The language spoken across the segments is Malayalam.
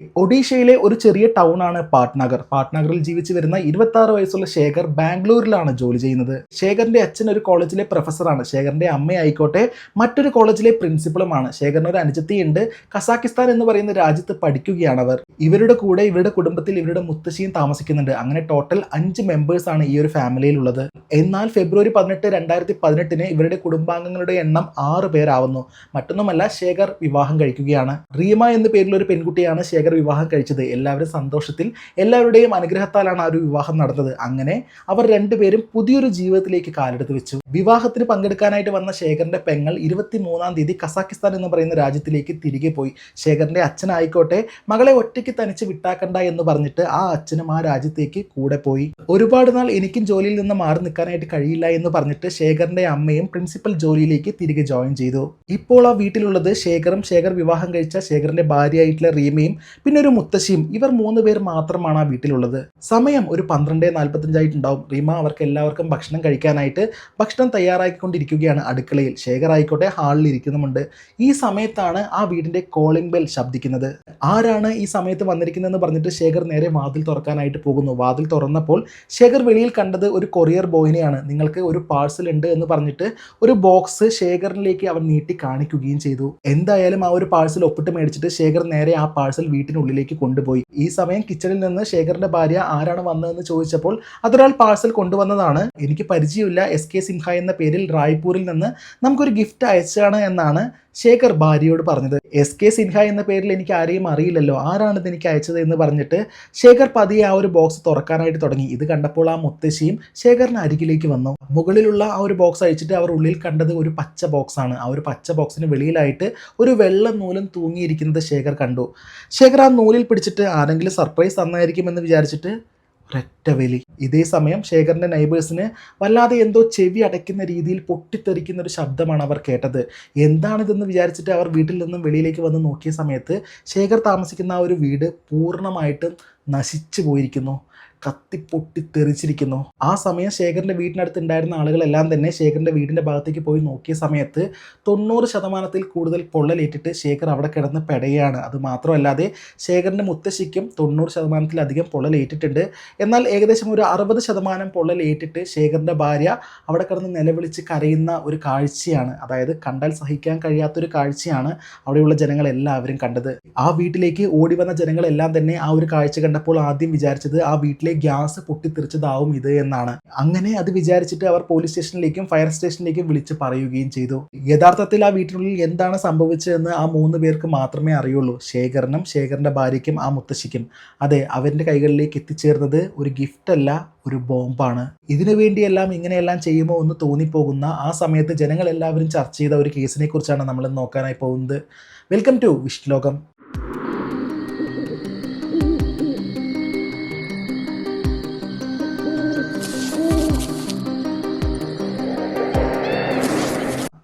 ഒഡീഷയിലെ ഒരു ചെറിയ ടൗൺ ആണ് പാട്നഗർ. പാട്നഗറിൽ ജീവിച്ചു വരുന്ന ഇരുപത്തി ആറ് വയസ്സുള്ള ശേഖർ ബാംഗ്ലൂരിലാണ് ജോലി ചെയ്യുന്നത്. ശേഖറിന്റെ അച്ഛൻ ഒരു കോളേജിലെ പ്രൊഫസറാണ് ശേഖറിന്റെ അമ്മ ആയിക്കോട്ടെ മറ്റൊരു കോളേജിലെ പ്രിൻസിപ്പളുമാണ് ശേഖറിന് ഒരു അനുജത്തിയുണ്ട്. കസാക്കിസ്ഥാൻ എന്ന് പറയുന്ന രാജ്യത്ത് പഠിക്കുകയാണ് അവർ. ഇവരുടെ കൂടെ ഇവരുടെ കുടുംബത്തിൽ ഇവരുടെ മുത്തശ്ശിയും താമസിക്കുന്നുണ്ട്. അങ്ങനെ ടോട്ടൽ അഞ്ച് മെമ്പേഴ്സ് ആണ് ഈ ഒരു ഫാമിലിയിലുള്ളത് എന്നാൽ ഫെബ്രുവരി പതിനെട്ട് രണ്ടായിരത്തി പതിനെട്ടിന് ഇവരുടെ കുടുംബാംഗങ്ങളുടെ എണ്ണം ആറ് പേരാവുന്നു. മറ്റൊന്നുമല്ല ശേഖർ വിവാഹം കഴിക്കുകയാണ്. റീമ എന്ന പേരിലൊരു പെൺകുട്ടിയാണ് ശേഖർ വിവാഹം കഴിച്ചത് എല്ലാവരും സന്തോഷത്തിൽ എല്ലാവരുടെയും അനുഗ്രഹത്താലാണ് ആ ഒരു വിവാഹം നടന്നത്. അങ്ങനെ അവർ രണ്ടുപേരും പുതിയൊരു ജീവിതത്തിലേക്ക് കാലെടുത്ത് വെച്ചു. വിവാഹത്തിന് പങ്കെടുക്കാനായിട്ട് വന്ന ശേഖറിന്റെ പെങ്ങൾ ഇരുപത്തി മൂന്നാം തീയതി കസാക്കിസ്ഥാൻ എന്ന് പറയുന്ന രാജ്യത്തിലേക്ക് തിരികെ പോയി. ശേഖറിന്റെ അച്ഛനായിക്കോട്ടെ മകളെ ഒറ്റയ്ക്ക് തനിച്ച് വിട്ടാക്കണ്ട എന്ന് പറഞ്ഞിട്ട് ആ അച്ഛനും ആ രാജ്യത്തേക്ക് കൂടെ പോയി. ഒരുപാട് നാൾ എനിക്കും ജോലിയിൽ നിന്ന് മാറി നിൽക്കാനായിട്ട് കഴിയില്ല എന്ന് പറഞ്ഞിട്ട് ശേഖറിന്റെ അമ്മയും പ്രിൻസിപ്പൽ ജോലിയിലേക്ക് തിരികെ ജോയിൻ ചെയ്തു. ഇപ്പോൾ ആ വീട്ടിലുള്ളത് ശേഖറും ശേഖർ വിവാഹം കഴിച്ച ശേഖറിന്റെ ഭാര്യയായിട്ടുള്ള റീമയും പിന്നെ ഒരു മുത്തശ്ശിയും ഇവർ മൂന്ന് പേർ മാത്രമാണ് ആ വീട്ടിലുള്ളത്. സമയം ഒരു പന്ത്രണ്ട് നാൽപ്പത്തഞ്ചായിട്ടുണ്ടാവും. റീമ അവർക്ക് എല്ലാവർക്കും ഭക്ഷണം കഴിക്കാനായിട്ട് ഭക്ഷണം തയ്യാറാക്കിക്കൊണ്ടിരിക്കുകയാണ് അടുക്കളയിൽ. ശേഖർ ആയിക്കോട്ടെ ഹാളിൽ ഇരിക്കുന്നുമുണ്ട്. ഈ സമയത്താണ് ആ വീടിന്റെ കോളിംഗ് ബെൽ ശബ്ദിക്കുന്നത്. ആരാണ് ഈ സമയത്ത് വന്നിരിക്കുന്നതെന്ന് പറഞ്ഞിട്ട് ശേഖർ നേരെ വാതിൽ തുറക്കാനായിട്ട് പോകുന്നു. വാതിൽ തുറന്നപ്പോൾ ശേഖർ വെളിയിൽ കണ്ടത് ഒരു കൊറിയർ ബോയിനെയാണ് നിങ്ങൾക്ക് ഒരു പാഴ്സൽ ഉണ്ട് എന്ന് പറഞ്ഞിട്ട് ഒരു ബോക്സ് ശേഖറിലേക്ക് അവൻ നീട്ടി കാണിക്കുകയും ചെയ്തു. എന്തായാലും ആ ഒരു പാഴ്സൽ ഒപ്പിട്ട് മേടിച്ചിട്ട് ശേഖർ നേരെ ആ പാഴ്സൽ വീട്ടിനുള്ളിലേക്ക് കൊണ്ടുപോയി. ഈ സമയം കിച്ചണിൽ നിന്ന് ശേഖറിന്റെ ഭാര്യ ആരാണ് വന്നതെന്ന് ചോദിച്ചപ്പോൾ അതൊരാൾ പാഴ്സൽ കൊണ്ടുവന്നതാണ്. എനിക്ക് പരിചയമില്ല. എസ് കെ സിംഹ എന്ന പേരിൽ റായ്പൂരിൽ നിന്ന് നമുക്കൊരു ഗിഫ്റ്റ് അയച്ചാണ് എന്നാണ് ശേഖർ ഭാര്യയോട് പറഞ്ഞത് എസ് കെ സിൻഹ എന്ന പേരിൽ എനിക്ക് ആരെയും അറിയില്ലല്ലോ. ആരാണ് ഇത് എനിക്ക് അയച്ചത്? എന്ന് പറഞ്ഞിട്ട് ശേഖർ പതിയെ ആ ഒരു ബോക്സ് തുറക്കാനായിട്ട് തുടങ്ങി. ഇത് കണ്ടപ്പോൾ ആ മുത്തശ്ശിയും ശേഖറിന് അരികിലേക്ക് വന്നു. മുകളിലുള്ള ആ ഒരു ബോക്സ് അഴിച്ചിട്ട് അവർ ഉള്ളിൽ കണ്ടത് ഒരു പച്ച ബോക്സാണ് ആ ഒരു പച്ച ബോക്സിന് വെളിയിലായിട്ട് ഒരു വെള്ള നൂലും തൂങ്ങിയിരിക്കുന്നത് ശേഖർ കണ്ടു. ശേഖർ ആ നൂലിൽ പിടിച്ചിട്ട് ആരെങ്കിലും സർപ്രൈസ് തന്നായിരിക്കും എന്ന് വിചാരിച്ചിട്ട് ഒരൊറ്റ വലി ഇതേ സമയം ശേഖറിന്റെ നൈബേഴ്സിന് വല്ലാതെ എന്തോ ചെവി അടയ്ക്കുന്ന രീതിയിൽ പൊട്ടിത്തെറിക്കുന്ന ഒരു ശബ്ദമാണ് അവർ കേട്ടത്. എന്താണിതെന്ന് വിചാരിച്ചിട്ട് അവർ വീട്ടിൽ നിന്നും വെളിയിലേക്ക് വന്ന് നോക്കിയ സമയത്ത് ശേഖർ താമസിക്കുന്ന ആ ഒരു വീട് പൂർണമായിട്ടും നശിച്ചു പോയിരിക്കുന്നു. കത്തി പൊട്ടി തെറിച്ചിരിക്കുന്നു. ആ സമയം ശേഖരന്റെ വീടിനടുത്ത് ഉണ്ടായിരുന്ന ആളുകളെല്ലാം തന്നെ ശേഖരന്റെ വീടിന്റെ ഭാഗത്തേക്ക് പോയി നോക്കിയ സമയത്ത് തൊണ്ണൂറ് ശതമാനത്തിൽ കൂടുതൽ പൊള്ളലേറ്റിട്ട് ശേഖർ അവിടെ കിടന്ന് പെടയാണ് അത് മാത്രമല്ലാതെ ശേഖരന്റെ മുത്തശ്ശിക്കും തൊണ്ണൂറ് ശതമാനത്തിലധികം പൊള്ളലേറ്റിട്ടുണ്ട്. എന്നാൽ ഏകദേശം ഒരു അറുപത് ശതമാനം പൊള്ളലേറ്റിട്ട് ശേഖരന്റെ ഭാര്യ അവിടെ കിടന്ന് നിലവിളിച്ച് കരയുന്ന ഒരു കാഴ്ചയാണ്. അതായത് കണ്ടാൽ സഹിക്കാൻ കഴിയാത്തൊരു കാഴ്ചയാണ് അവിടെയുള്ള ജനങ്ങളെല്ലാവരും കണ്ടത്. ആ വീട്ടിലേക്ക് ഓടി വന്ന ജനങ്ങളെല്ലാം തന്നെ ആ ഒരു കാഴ്ച കണ്ടപ്പോൾ ആദ്യം വിചാരിച്ചത് ആ വീട്ടിലെ ഗ്യാസ് പൊട്ടിത്തെറിച്ചതാവും ഇത് എന്നാണ്. അങ്ങനെ അത് വിചാരിച്ചിട്ട് അവർ പോലീസ് സ്റ്റേഷനിലേക്കും ഫയർ സ്റ്റേഷനിലേക്കും വിളിച്ച് പറയുകയും ചെയ്തു. യഥാർത്ഥത്തിൽ ആ വീട്ടിനുള്ളിൽ എന്താണ് സംഭവിച്ചതെന്ന് ആ മൂന്ന് പേർക്ക് മാത്രമേ അറിയുള്ളൂ. ശേഖരനും ശേഖരന്റെ ഭാര്യയ്ക്കും ആ മുത്തശ്ശിക്കും. അതെ അവരുടെ കൈകളിലേക്ക് എത്തിച്ചേർന്നത് ഒരു ഗിഫ്റ്റ് അല്ല ഒരു ബോംബാണ്. ഇതിനു വേണ്ടിയെല്ലാം ഇങ്ങനെയെല്ലാം ചെയ്യുമോ എന്ന് തോന്നിപ്പോകുന്ന ആ സമയത്ത് ജനങ്ങൾ എല്ലാവരും ചർച്ച ചെയ്ത ഒരു കേസിനെ കുറിച്ചാണ് നമ്മൾ നോക്കാനായി പോകുന്നത്. വെൽക്കം ടു വിഷ്ലോകം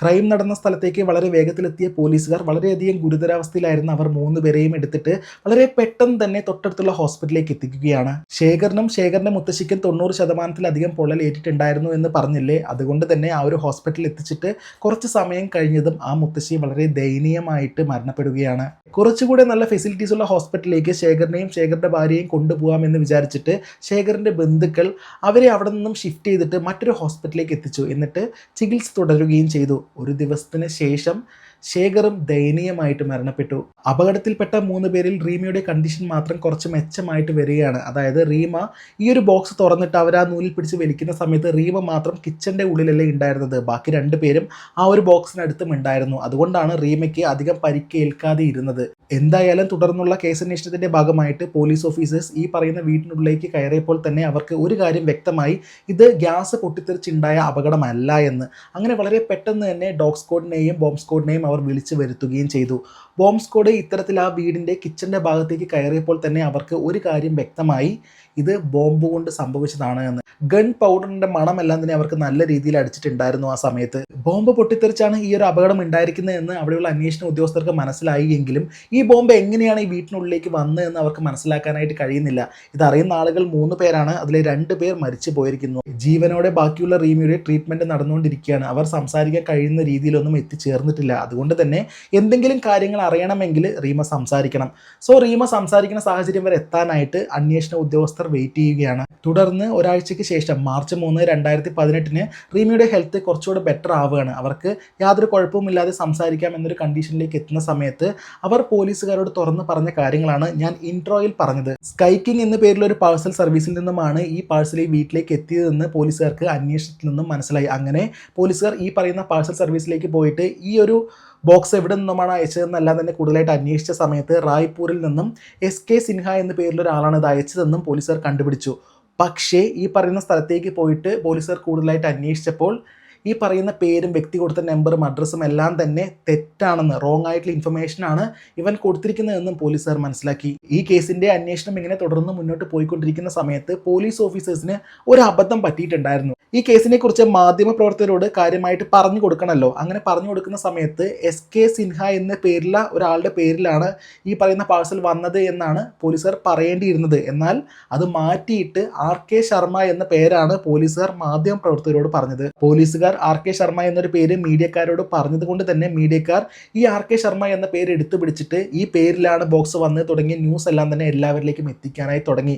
ക്രൈം നടന്ന സ്ഥലത്തേക്ക് വളരെ വേഗത്തിലെത്തിയ പോലീസുകാർ വളരെയധികം ഗുരുതരാവസ്ഥയിലായിരുന്ന അവർ മൂന്ന് പേരെയും എടുത്തിട്ട് വളരെ പെട്ടെന്ന് തന്നെ തൊട്ടടുത്തുള്ള ഹോസ്പിറ്റലിലേക്ക് എത്തിക്കുകയാണ്. ശേഖരനും ശേഖരന്റെ മുത്തശ്ശിക്കും തൊണ്ണൂറ് ശതമാനത്തിലധികം പൊള്ളലേറ്റിട്ടുണ്ടായിരുന്നു എന്ന് പറഞ്ഞില്ലേ? അതുകൊണ്ട് തന്നെ ആ ഒരു ഹോസ്പിറ്റലിൽ എത്തിച്ചിട്ട് കുറച്ച് സമയം കഴിഞ്ഞതും ആ മുത്തശ്ശി വളരെ ദയനീയമായിട്ട് മരണപ്പെടുകയാണ്. കുറച്ചുകൂടെ നല്ല ഫെസിലിറ്റീസ് ഉള്ള ഹോസ്പിറ്റലിലേക്ക് ശേഖരനെയും ശേഖരന്റെ ഭാര്യയെയും കൊണ്ടുപോകാമെന്ന് വിചാരിച്ചിട്ട് ശേഖരന്റെ ബന്ധുക്കൾ അവരെ അവിടെ നിന്നും ഷിഫ്റ്റ് ചെയ്തിട്ട് മറ്റൊരു ഹോസ്പിറ്റലിലേക്ക് എത്തിച്ചു. എന്നിട്ട് ചികിത്സ തുടരുകയും ചെയ്തു. ഒരു ദിവസത്തിന് ശേഷം ശേഖറും ദയനീയമായിട്ട് മരണപ്പെട്ടു. അപകടത്തിൽപ്പെട്ട മൂന്ന് പേരിൽ റീമയുടെ കണ്ടീഷൻ മാത്രം കുറച്ച് മെച്ചമായിട്ട് വരികയാണ്. അതായത് റീമ ഈ ഒരു ബോക്സ് തുറന്നിട്ട് അവർ ആ നൂലിൽ പിടിച്ച് വലിക്കുന്ന സമയത്ത് റീമ മാത്രം കിച്ചന്റെ ഉള്ളിലല്ലേ ഉണ്ടായിരുന്നത്. ബാക്കി രണ്ട് പേരും ആ ഒരു ബോക്സിനടുത്തും ഉണ്ടായിരുന്നു. അതുകൊണ്ടാണ് റീമയ്ക്ക് അധികം പരിക്കേൽക്കാതെ ഇരുന്നത്. എന്തായാലും തുടർന്നുള്ള കേസന്വേഷണത്തിന്റെ ഭാഗമായിട്ട് പോലീസ് ഓഫീസേഴ്സ് ഈ പറയുന്ന വീട്ടിനുള്ളിലേക്ക് കയറിയപ്പോൾ തന്നെ അവർക്ക് ഒരു കാര്യം വ്യക്തമായി. ഇത് ഗ്യാസ് പൊട്ടിത്തെറിച്ചുണ്ടായ അപകടമല്ല എന്ന്. അങ്ങനെ വളരെ പെട്ടെന്ന് തന്നെ ഡോഗ് സ്ക്വാഡിനെയും ബോംബ് സ്ക്വാഡിനെയും അവർ വിളിച്ചു വരുത്തുകയും ചെയ്തു. ബോംബ് സ്ക്വാഡ് ഇത്തരത്തിൽ ആ വീടിന്റെ കിച്ചന്റെ ഭാഗത്തേക്ക് കയറിയപ്പോൾ തന്നെ അവർക്ക് ഒരു കാര്യം വ്യക്തമായി ഇത് ബോംബ് കൊണ്ട് സംഭവിച്ചതാണ് എന്ന്. ഗൺ പൗഡറിന്റെ മണമെല്ലാം തന്നെ അവർക്ക് നല്ല രീതിയിൽ അടിച്ചിട്ടുണ്ടായിരുന്നു ആ സമയത്ത്. ബോംബ് പൊട്ടിത്തെറിച്ചാണ് ഈ ഒരു അപകടം ഉണ്ടായിരിക്കുന്നത് എന്ന് അവിടെയുള്ള അന്വേഷണ ഉദ്യോഗസ്ഥർക്ക് മനസ്സിലായി എങ്കിലും ഈ ബോംബ് എങ്ങനെയാണ് ഈ വീട്ടിനുള്ളിലേക്ക് വന്നത് എന്ന് അവർക്ക് മനസ്സിലാക്കാനായിട്ട് കഴിയുന്നില്ല. ഇതറിയുന്ന ആളുകൾ മൂന്ന് പേരാണ്. അതിലെ രണ്ട് പേർ മരിച്ചു പോയിരിക്കുന്നു. ജീവനോടെ ബാക്കിയുള്ള റീമിയുടെ ട്രീറ്റ്മെന്റ് നടന്നുകൊണ്ടിരിക്കുകയാണ്. അവർ സംസാരിക്കാൻ കഴിയുന്ന രീതിയിലൊന്നും എത്തിച്ചേർന്നിട്ടില്ല. അതുകൊണ്ട് തന്നെ എന്തെങ്കിലും കാര്യങ്ങൾ അറിയണമെങ്കിൽ റീമ സംസാരിക്കണം. സോ റീമ സംസാരിക്കുന്ന സാഹചര്യം വരെ എത്താനായിട്ട് അന്വേഷണ ഉദ്യോഗസ്ഥർ വെയിറ്റ് ചെയ്യുകയാണ്. തുടർന്ന് ഒരാഴ്ചയ്ക്ക് ശേഷം മാർച്ച് മൂന്ന് രണ്ടായിരത്തി പതിനെട്ടിന് റീമിയുടെ ഹെൽത്ത് കുറച്ചുകൂടെ ബെറ്റർ ആവുകയാണ്. അവർക്ക് യാതൊരു കുഴപ്പവുമില്ലാതെ സംസാരിക്കാം എന്നൊരു കണ്ടീഷനിലേക്ക് എത്തുന്ന സമയത്ത് അവർ പോലീസുകാരോട് തുറന്ന് പറഞ്ഞ കാര്യങ്ങളാണ് ഞാൻ ഇൻട്രോയിൽ പറഞ്ഞത്. സ്കൈക്കിംഗ് എന്ന പേരിൽ ഒരു പാഴ്സൽ സർവീസിൽ നിന്നുമാണ് ഈ പാഴ്സൽ ഈ വീട്ടിലേക്ക് എത്തിയതെന്ന് പോലീസുകാർക്ക് അന്വേഷണത്തിൽ നിന്നും മനസ്സിലായി. അങ്ങനെ പോലീസുകാർ ഈ പറയുന്ന പാഴ്സൽ സർവീസിലേക്ക് പോയിട്ട് ഈ ഒരു ബോക്സ് എവിടെ നിന്നുമാണ് അയച്ചതെന്നെല്ലാം തന്നെ കൂടുതലായിട്ട് അന്വേഷിച്ച സമയത്ത് റായ്പൂരിൽ നിന്നും എസ് കെ സിൻഹ എന്ന പേരിലൊരാളാണ് ഇത് അയച്ചതെന്നും പോലീസുകാർ കണ്ടുപിടിച്ചു. പക്ഷേ ഈ പറയുന്ന സ്ഥലത്തേക്ക് പോയിട്ട് പോലീസുകാർ കൂടുതലായിട്ട് അന്വേഷിച്ചപ്പോൾ ഈ പറയുന്ന പേരും വ്യക്തി കൊടുത്ത നമ്പറും അഡ്രസ്സും എല്ലാം തന്നെ തെറ്റാണെന്ന് റോങ് ആയിട്ടുള്ള ഇൻഫർമേഷൻ ആണ് ഇവൻ കൊടുത്തിരിക്കുന്നതെന്നും പോലീസുകാർ മനസ്സിലാക്കി. ഈ കേസിന്റെ അന്വേഷണം ഇങ്ങനെ തുടർന്ന് മുന്നോട്ട് പോയിക്കൊണ്ടിരിക്കുന്ന സമയത്ത് പോലീസ് ഓഫീസേഴ്സിന് ഒരു അബദ്ധം പറ്റിയിട്ടുണ്ടായിരുന്നു. ഈ കേസിനെ കുറിച്ച് മാധ്യമപ്രവർത്തകരോട് കാര്യമായിട്ട് പറഞ്ഞു കൊടുക്കണമല്ലോ അങ്ങനെ പറഞ്ഞു കൊടുക്കുന്ന സമയത്ത് എസ് കെ സിൻഹ എന്ന പേരിലുള്ള ഒരാളുടെ പേരിലാണ് ഈ പറയുന്ന പാഴ്സൽ വന്നത് എന്നാണ് പോലീസുകാർ പറയേണ്ടിയിരുന്നത്. എന്നാൽ അത് മാറ്റിയിട്ട് ആർ കെ ശർമ്മ എന്ന പേരാണ് പോലീസുകാർ മാധ്യമപ്രവർത്തകരോട് പറഞ്ഞത്. പോലീസുകാർ ആർ കെ ശർമ്മ എന്നൊരു പേര് മീഡിയക്കാരോട് പറഞ്ഞത് കൊണ്ട് തന്നെ മീഡിയക്കാർ ഈ ആർ കെ ശർമ്മ എന്ന പേര് എടുത്തു പിടിച്ചിട്ട് ഈ പേരിലാണ് ബോക്സ് വന്ന് തുടങ്ങിയ ന്യൂസ് എല്ലാം തന്നെ എല്ലാവരിലേക്കും എത്തിക്കാനായി തുടങ്ങി.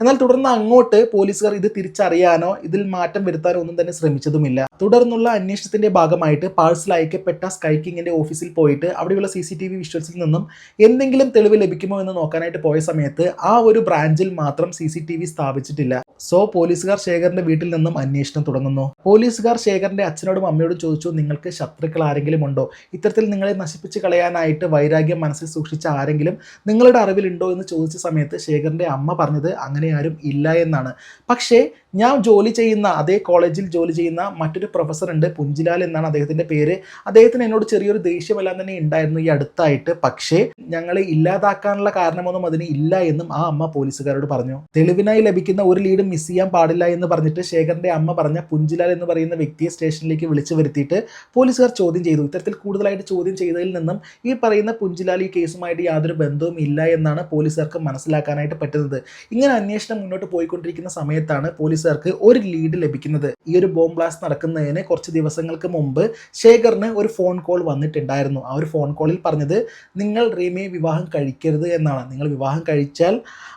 എന്നാൽ തുടർന്ന് അങ്ങോട്ട് പോലീസുകാർ ഇത് തിരിച്ചറിയാനോ ഇതിൽ മാറ്റം വരുത്താനോ ഒന്നും തന്നെ ശ്രമിച്ചതുമില്ല. തുടർന്നുള്ള അന്വേഷണത്തിന്റെ ഭാഗമായിട്ട് പാഴ്സൽ അയക്കപ്പെട്ട സ്കൈക്കിങ്ങിന്റെ ഓഫീസിൽ പോയിട്ട് അവിടെയുള്ള സി സി ടി വി വിഷ്വൽസിൽ നിന്നും എന്തെങ്കിലും തെളിവ് ലഭിക്കുമോ എന്ന് നോക്കാനായിട്ട് പോയ സമയത്ത് ആ ഒരു ബ്രാഞ്ചിൽ മാത്രം സി സി ടി വി സ്ഥാപിച്ചിട്ടില്ല. സോ പോലീസുകാർ ശേഖറിന്റെ വീട്ടിൽ നിന്നും അന്വേഷണം തുടങ്ങുന്നു. പോലീസുകാർ ശേഖറിന്റെ അച്ഛനോടും അമ്മയോടും ചോദിച്ചു നിങ്ങൾക്ക് ശത്രുക്കൾ ആരെങ്കിലും ഉണ്ടോ? ഇത്തരത്തിൽ നിങ്ങളെ നശിപ്പിച്ച് കളയാനായിട്ട് വൈരാഗ്യം മനസ്സിൽ സൂക്ഷിച്ച ആരെങ്കിലും നിങ്ങളുടെ അറിവിലുണ്ടോ? എന്ന് ചോദിച്ച സമയത്ത് ശേഖറിന്റെ അമ്മ പറഞ്ഞത് അങ്ങനെ ആരും ഇല്ല എന്നാണ്. പക്ഷേ ഞാൻ ജോലി ചെയ്യുന്ന അതേ കോളേജിൽ ജോലി ചെയ്യുന്ന മറ്റൊരു പ്രൊഫസർ ഉണ്ട് പുഞ്ചിലാൽ എന്നാണ് അദ്ദേഹത്തിന്റെ പേര്. അദ്ദേഹത്തിന് എന്നോട് ചെറിയൊരു ദേഷ്യമെല്ലാം തന്നെ ഉണ്ടായിരുന്നു ഈ അടുത്തായിട്ട്. പക്ഷേ ഞങ്ങളെ ഇല്ലാതാക്കാനുള്ള കാരണമൊന്നും അതിന് ഇല്ല എന്നും ആ അമ്മ പോലീസുകാരോട് പറഞ്ഞു. തെളിവിനായി ലഭിക്കുന്ന ഒരു ലീഡും മിസ് ചെയ്യാൻ പാടില്ല എന്ന് പറഞ്ഞിട്ട് ശേഖറിന്റെ അമ്മ പറഞ്ഞ പുഞ്ചിലാൽ എന്ന് പറയുന്ന വ്യക്തിയെ സ്റ്റേഷനിലേക്ക് വിളിച്ചു വരുത്തിയിട്ട് പോലീസുകാർ ചോദ്യം ചെയ്തു. ഇത്തരത്തിൽ കൂടുതലായിട്ട് ചോദ്യം ചെയ്തതിൽ നിന്നും ഈ പറയുന്ന പുഞ്ചിലാൽ ഈ കേസുമായിട്ട് യാതൊരു ബന്ധവും ഇല്ല എന്നാണ് പോലീസുകാർക്ക് മനസ്സിലാക്കാനായിട്ട് പറ്റുന്നത്. ഇങ്ങനെ അന്വേഷണം മുന്നോട്ട് പോയിക്കൊണ്ടിരിക്കുന്ന സമയത്താണ് പോലീസുകാർക്ക് ഒരു ലീഡ് ലഭിക്കുന്നത്. ഈ ഒരു ബോംബ് ബ്ലാസ്റ്റ് നടക്കുന്നതിന് കുറച്ച് ദിവസങ്ങൾക്ക് മുമ്പ് ശേഖറിന് ഒരു ഫോൺ കോൾ വന്നിട്ടുണ്ടായിരുന്നു. ആ ഒരു ഫോൺ കോളിൽ പറഞ്ഞത് നിങ്ങൾ റീമയെ വിവാഹം കഴിക്കരുത് എന്നാണ്. നിങ്ങൾ വിവാഹം കഴിച്ചാൽ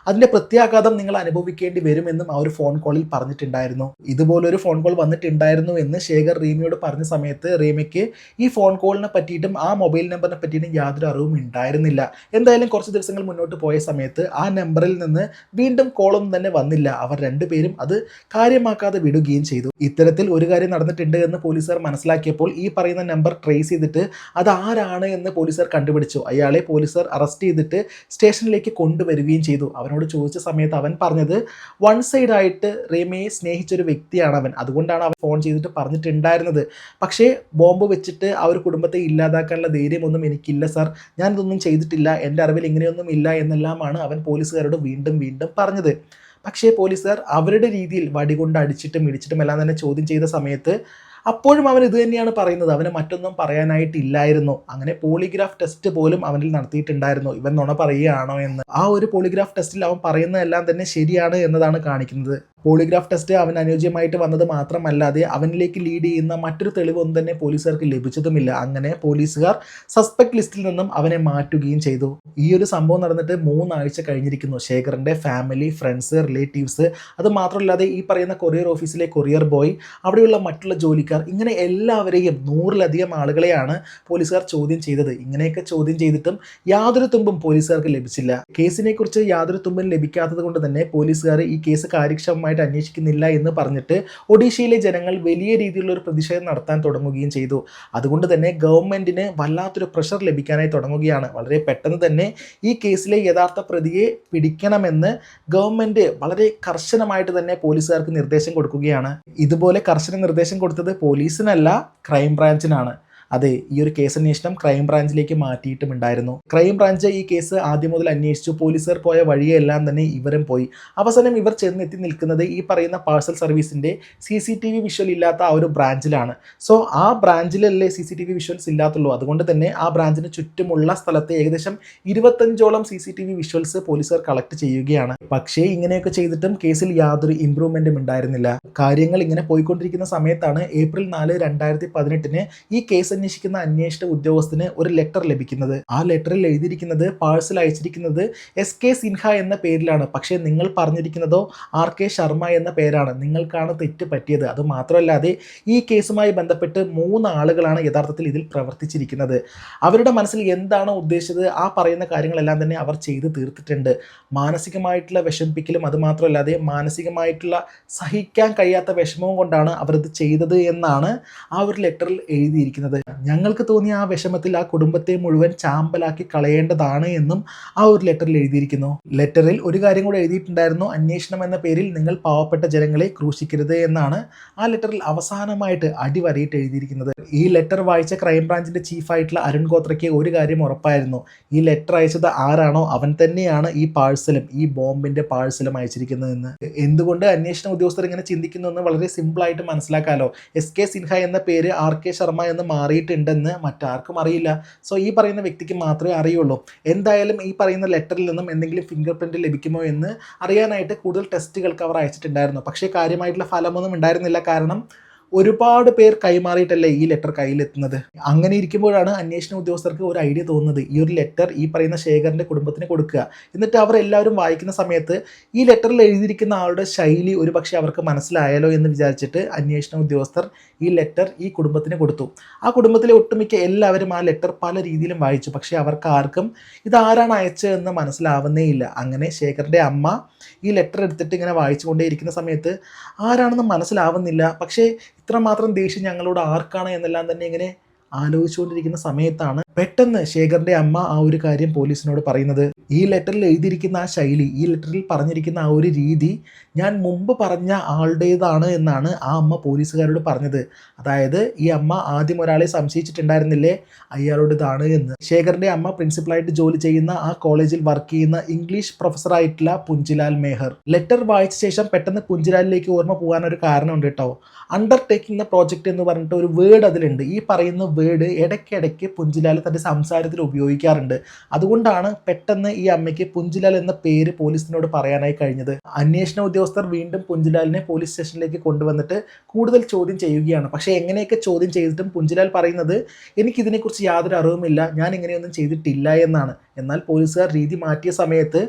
അതിന്റെ പ്രത്യാഘാതം നിങ്ങൾ അനുഭവിക്കേണ്ടി വരുമെന്നും ആ ഒരു ഫോൺ കോളിൽ പറഞ്ഞിട്ടുണ്ടായിരുന്നു. ഇതുപോലൊരു ഫോൺ കോൾ വന്നിട്ടുണ്ടായിരുന്നു എന്ന് ശേഖർ റീമയോട് പറഞ്ഞ സമയത്ത് റീമയ്ക്ക് ഈ ഫോൺ കോളിനെ പറ്റിയിട്ടും ആ മൊബൈൽ നമ്പറിനെ പറ്റിയിട്ടും യാതൊരു അറിവും ഉണ്ടായിരുന്നില്ല. എന്തായാലും കുറച്ച് ദിവസങ്ങൾ മുന്നോട്ട് പോയ സമയത്ത് ആ നമ്പറിൽ നിന്ന് വീണ്ടും കോളൊന്നും തന്നെ വന്നില്ല. അവർ രണ്ടുപേരും അത് കാര്യമാക്കാതെ വിടുകയും ചെയ്തു. ഇത്തരത്തിൽ ഒരു കാര്യം നടന്നിട്ടുണ്ട് എന്ന് പോലീസുകാർ മനസ്സിലാക്കിയപ്പോൾ ഈ പറയുന്ന നമ്പർ ട്രേസ് ചെയ്തിട്ട് അത് ആരാണ് എന്ന് പോലീസുകാർ കണ്ടുപിടിച്ചു. അയാളെ പോലീസുകാർ അറസ്റ്റ് ചെയ്തിട്ട് സ്റ്റേഷനിലേക്ക് കൊണ്ടുവരികയും ചെയ്തു. അവനോട് ചോദിച്ച സമയത്ത് അവൻ പറഞ്ഞത് വൺ സൈഡ് ആയിട്ട് റീമയെ സ്നേഹിച്ചൊരു വ്യക്തിയാണ് അവൻ. അതുകൊണ്ടാണ് അവൻ ഫോൺ ചെയ്തിട്ട് പറഞ്ഞിട്ടുണ്ടായിരുന്നത്. പക്ഷേ ബോംബ് വെച്ചിട്ട് ആ ഒരു കുടുംബത്തെ ഇല്ലാതാക്കാനുള്ള ധൈര്യമൊന്നും എനിക്കില്ല സാർ ഞാനിതൊന്നും ചെയ്തിട്ടില്ല. എന്റെ അറിവിൽ ഇങ്ങനെയൊന്നും ഇല്ല എന്നെല്ലാമാണ് അവൻ പോലീസുകാരോട് വീണ്ടും വീണ്ടും പറഞ്ഞത്. പക്ഷേ പോലീസുകാർ അവരുടെ രീതിയിൽ വടികൊണ്ട് അടിച്ചിട്ടും ഇടിച്ചിട്ടും എല്ലാം തന്നെ ചോദ്യം ചെയ്ത സമയത്ത് അപ്പോഴും അവൻ ഇത് തന്നെയാണ് പറയുന്നത്. അവന് മറ്റൊന്നും പറയാനായിട്ടില്ലായിരുന്നു. അങ്ങനെ പോളിഗ്രാഫ് ടെസ്റ്റ് പോലും അവനിൽ നടത്തിയിട്ടുണ്ടായിരുന്നു. ഇവൻ നുണ പറയുകയാണോ എന്ന്. ആ ഒരു പോളിഗ്രാഫ് ടെസ്റ്റിൽ അവൻ പറയുന്നതെല്ലാം തന്നെ ശരിയാണ് എന്നതാണ് കാണിക്കുന്നത്. പോളിഗ്രാഫ് ടെസ്റ്റ് അവൻ അനുയോജ്യമായിട്ട് വന്നത് മാത്രമല്ലാതെ അവനിലേക്ക് ലീഡ് ചെയ്യുന്ന മറ്റൊരു തെളിവൊന്നും തന്നെ പോലീസുകാർക്ക് ലഭിച്ചതുമില്ല. അങ്ങനെ പോലീസുകാർ സസ്പെക്ട് ലിസ്റ്റിൽ നിന്നും അവനെ മാറ്റുകയും ചെയ്തു. ഈ ഒരു സംഭവം നടന്നിട്ട് മൂന്നാഴ്ച കഴിഞ്ഞിരിക്കുന്നു. ശേഖറിന്റെ ഫാമിലി ഫ്രണ്ട്സ് റിലേറ്റീവ്സ് അത് മാത്രമല്ലാതെ ഈ പറയുന്ന കൊറിയർ ഓഫീസിലെ കൊറിയർ ബോയ് അവിടെയുള്ള മറ്റുള്ള ജോലിക്കാർ ഇങ്ങനെ എല്ലാവരെയും നൂറിലധികം ആളുകളെയാണ് പോലീസുകാർ ചോദ്യം ചെയ്തത്. ഇങ്ങനെയൊക്കെ ചോദ്യം ചെയ്തിട്ടും യാതൊരു തുമ്പും പോലീസുകാർക്ക് ലഭിച്ചില്ല. കേസിനെക്കുറിച്ച് യാതൊരു തുമ്പും ലഭിക്കാത്തത് കൊണ്ട് തന്നെ പോലീസുകാർ ഈ കേസ് കാര്യക്ഷമമായിട്ട് അന്വേഷിക്കുന്നില്ല എന്ന് പറഞ്ഞിട്ട് ഒഡീഷയിലെ ജനങ്ങൾ വലിയ രീതിയിലുള്ള ഒരു പ്രതിഷേധം നടത്താൻ തുടങ്ങുകയും ചെയ്തു. അതുകൊണ്ട് തന്നെ ഗവൺമെന്റിന് വല്ലാത്തൊരു പ്രഷർ ലഭിക്കാനായി തുടങ്ങുകയാണ്. വളരെ പെട്ടെന്ന് തന്നെ ഈ കേസിലെ യഥാർത്ഥ പ്രതിയെ പിടിക്കണമെന്ന് ഗവൺമെന്റ് വളരെ കർശനമായിട്ട് തന്നെ പോലീസുകാർക്ക് നിർദ്ദേശം കൊടുക്കുകയാണ്. ഇതുപോലെ കർശന നിർദ്ദേശം കൊടുത്തത് പോലീസിനല്ല ക്രൈം ബ്രാഞ്ചിനാണ് അതെ ഈ ഒരു കേസ് അന്വേഷണം ക്രൈം ബ്രാഞ്ചിലേക്ക് മാറ്റിയിട്ടുമുണ്ടായിരുന്നു ക്രൈം ബ്രാഞ്ച് ഈ കേസ് ആദ്യം മുതൽ അന്വേഷിച്ചു. പോലീസുകാർ പോയ വഴിയെല്ലാം തന്നെ ഇവരും പോയി. അവസാനം ഇവർ ചെന്നെത്തി നിൽക്കുന്നത് ഈ പറയുന്ന parcel സർവീസിന്റെ C C T V visual ഇല്ലാത്ത ആ ഒരു ബ്രാഞ്ചിലാണ് സോ ആ ബ്രാഞ്ചിലല്ലേ C C T V visuals ഇല്ലാത്തുള്ളൂ. അതുകൊണ്ട് തന്നെ ആ ബ്രാഞ്ചിന് ചുറ്റുമുള്ള സ്ഥലത്തെ ഏകദേശം ഇരുപത്തഞ്ചോളം C C T V visuals പോലീസുകാർ കളക്ട് ചെയ്യുകയാണ്. പക്ഷേ ഇങ്ങനെയൊക്കെ ചെയ്തിട്ടും കേസിൽ യാതൊരു ഇമ്പ്രൂവ്മെന്റും ഉണ്ടായിരുന്നില്ല. കാര്യങ്ങൾ ഇങ്ങനെ പോയിക്കൊണ്ടിരിക്കുന്ന സമയത്താണ് ഏപ്രിൽ നാല് രണ്ടായിരത്തി പതിനെട്ടിന് ഈ കേസ് അന്വേഷിക്കുന്ന അന്വേഷണ ഉദ്യോഗസ്ഥന് ഒരു ലെറ്റർ ലഭിക്കുന്നത്. ആ ലെറ്ററിൽ എഴുതിയിരിക്കുന്നത് പാഴ്സൽ അയച്ചിരിക്കുന്നത് എസ് കെ സിൻഹ എന്ന പേരിലാണ്. പക്ഷേ നിങ്ങൾ പറഞ്ഞിരിക്കുന്നതോ ആർ കെ ശർമ്മ എന്ന പേരാണ്. നിങ്ങൾക്കാണ് തെറ്റ് പറ്റിയത്. അത് മാത്രമല്ലാതെ ഈ കേസുമായി ബന്ധപ്പെട്ട് മൂന്ന് ആളുകളാണ് യഥാർത്ഥത്തിൽ ഇതിൽ പ്രവർത്തിച്ചിരിക്കുന്നത്. അവരുടെ മനസ്സിൽ എന്താണോ ഉദ്ദേശിച്ചത്? ആ പറയുന്ന കാര്യങ്ങളെല്ലാം തന്നെ അവർ ചെയ്തു തീർത്തിട്ടുണ്ട്. മാനസികമായിട്ടുള്ള വിഷമിപ്പിക്കലും അത് മാത്രമല്ലാതെ മാനസികമായിട്ടുള്ള സഹിക്കാൻ കഴിയാത്ത വിഷമവും കൊണ്ടാണ് അവരത് ചെയ്തത് എന്നാണ് ആ ഒരു ലെറ്ററിൽ എഴുതിയിരിക്കുന്നത്. ഞങ്ങൾക്ക് തോന്നിയ ആ വിഷമത്തിൽ ആ കുടുംബത്തെ മുഴുവൻ ചാമ്പലാക്കി കളയേണ്ടതാണ് എന്നും ആ ഒരു ലെറ്ററിൽ എഴുതിയിരിക്കുന്നു. ലെറ്ററിൽ ഒരു കാര്യം കൂടെ എഴുതിയിട്ടുണ്ടായിരുന്നു. അന്വേഷണം എന്ന പേരിൽ നിങ്ങൾ പാവപ്പെട്ട ജനങ്ങളെ ക്രൂശിക്കരുത് എന്നാണ് ആ ലെറ്ററിൽ അവസാനമായിട്ട് അടിവരയിട്ട് എഴുതിയിരിക്കുന്നത്. ഈ ലെറ്റർ വായിച്ച ക്രൈംബ്രാഞ്ചിന്റെ ചീഫായിട്ടുള്ള അരുൺ ഗോത്രയ്ക്ക് ഒരു കാര്യം ഉറപ്പായിരുന്നു. ഈ ലെറ്റർ അയച്ചത് ആരാണോ അവൻ തന്നെയാണ് ഈ പാഴ്സലും ഈ ബോംബിന്റെ പാഴ്സലും അയച്ചിരിക്കുന്നതെന്ന്. എന്തുകൊണ്ട് അന്വേഷണ ഉദ്യോഗസ്ഥർ ഇങ്ങനെ ചിന്തിക്കുന്നു എന്ന് വളരെ സിമ്പിളായിട്ട് മനസ്സിലാക്കാലോ? എസ് കെ സിൻഹ എന്ന പേര് ആർ കെ ശർമ്മ എന്ന് മാറിയിട്ടുണ്ടെന്ന് മറ്റാർക്കും അറിയില്ല. സോ ഈ പറയുന്ന വ്യക്തിക്ക് മാത്രമേ അറിയുള്ളൂ. എന്തായാലും ഈ പറയുന്ന ലെറ്ററിൽ നിന്നും എന്തെങ്കിലും ഫിംഗർ പ്രിന്റ് ലഭിക്കുമോ എന്ന് അറിയാനായിട്ട് കൂടുതൽ ടെസ്റ്റുകൾക്ക് അവർ അയച്ചിട്ടുണ്ടായിരുന്നു. പക്ഷേ കാര്യമായിട്ടുള്ള ഫലമൊന്നും ഉണ്ടായിരുന്നില്ല. കാരണം ഒരുപാട് പേർ കൈമാറിയിട്ടല്ലേ ഈ ലെറ്റർ കയ്യിലെത്തുന്നത്? അങ്ങനെ ഇരിക്കുമ്പോഴാണ് അന്വേഷണ ഉദ്യോഗസ്ഥർക്ക് ഒരു ഐഡിയ തോന്നുന്നത്. ഈ ഒരു ലെറ്റർ ഈ പറയുന്ന ശേഖറിന്റെ കുടുംബത്തിന് കൊടുക്കുക. എന്നിട്ട് അവർ എല്ലാവരും വായിക്കുന്ന സമയത്ത് ഈ ലെറ്ററിൽ എഴുതിയിരിക്കുന്ന ആളുടെ ശൈലി ഒരുപക്ഷെ അവർക്ക് മനസ്സിലായാലോ എന്ന് വിചാരിച്ചിട്ട് അന്വേഷണ ഉദ്യോഗസ്ഥർ ഈ ലെറ്റർ ഈ കുടുംബത്തിന് കൊടുത്തു. ആ കുടുംബത്തിലെ ഒട്ടുമിക്ക എല്ലാവരും ആ ലെറ്റർ പല രീതിയിലും വായിച്ചു. പക്ഷേ അവർക്ക് ആർക്കും ഇതാരാണ് അയച്ചതെന്ന് മനസ്സിലാവുന്നേ ഇല്ല. അങ്ങനെ ശേഖറിന്റെ അമ്മ ഈ ലെറ്റർ എടുത്തിട്ട് ഇങ്ങനെ വായിച്ചുകൊണ്ടേയിരിക്കുന്ന സമയത്ത് ആരാണെന്ന് മനസ്സിലാവുന്നില്ല. പക്ഷേ ഇത്രമാത്രം ദേഷ്യം ഞങ്ങളോട് ആർക്കാണ് എന്നെല്ലാം തന്നെ ഇങ്ങനെ ആലോചിച്ചുകൊണ്ടിരിക്കുന്ന സമയത്താണ് പെട്ടെന്ന് ശേഖറിന്റെ അമ്മ ആ ഒരു കാര്യം പോലീസിനോട് പറയുന്നത്. ഈ ലെറ്ററിൽ എഴുതിയിരിക്കുന്ന ആ ശൈലി ഈ ലെറ്ററിൽ പറഞ്ഞിരിക്കുന്ന ആ ഒരു രീതി ഞാൻ മുമ്പ് പറഞ്ഞ ആളുടേതാണ് എന്നാണ് ആ അമ്മ പോലീസുകാരോട് പറഞ്ഞത്. അതായത് ഈ അമ്മ ആദ്യം ഒരാളെ സംശയിച്ചിട്ടുണ്ടായിരുന്നില്ലേ? അയാളുടേതാണ് എന്ന്. ശേഖറിന്റെ അമ്മ പ്രിൻസിപ്പളായിട്ട് ജോലി ചെയ്യുന്ന ആ കോളേജിൽ വർക്ക് ചെയ്യുന്ന ഇംഗ്ലീഷ് പ്രൊഫസറായിട്ടുള്ള പുഞ്ചിലാൽ മേഹർ. ലെറ്റർ വായിച്ച ശേഷം പെട്ടെന്ന് പുഞ്ചിലാലിലേക്ക് ഓർമ്മ പോകാനൊരു കാരണമുണ്ട് കേട്ടോ. അണ്ടർടേക്കിംഗ് ദ പ്രോജക്റ്റ് എന്ന് പറഞ്ഞിട്ട് ഒരു വേർഡ് അതിലുണ്ട്. ഈ പറയുന്ന വേർഡ് ഇടയ്ക്കിടയ്ക്ക് പുഞ്ചിലാൽ തന്റെ സംസാരത്തിൽ ഉപയോഗിക്കാറുണ്ട്. അതുകൊണ്ടാണ് പെട്ടെന്ന് ഈ അമ്മയ്ക്ക് പുഞ്ചിലാൽ എന്ന പേര് പോലീസിനോട് പറയാനായി കഴിഞ്ഞത്. അന്വേഷണ ഉദ്യോഗസ്ഥർ വീണ്ടും പുഞ്ചിലാലിനെ പോലീസ് സ്റ്റേഷനിലേക്ക് കൊണ്ടുവന്നിട്ട് കൂടുതൽ ചോദ്യം ചെയ്യുകയാണ്. പക്ഷേ എങ്ങനെയൊക്കെ ചോദ്യം ചെയ്തിട്ടും പുഞ്ചിലാൽ പറയുന്നത് എനിക്കിതിനെക്കുറിച്ച് യാതൊരു അറിവുമില്ല ഞാൻ ഇങ്ങനെയൊന്നും ചെയ്തിട്ടില്ല എന്നാണ്. എന്നാൽ പോലീസുകാർ രീതി മാറ്റിയ സമയത്ത്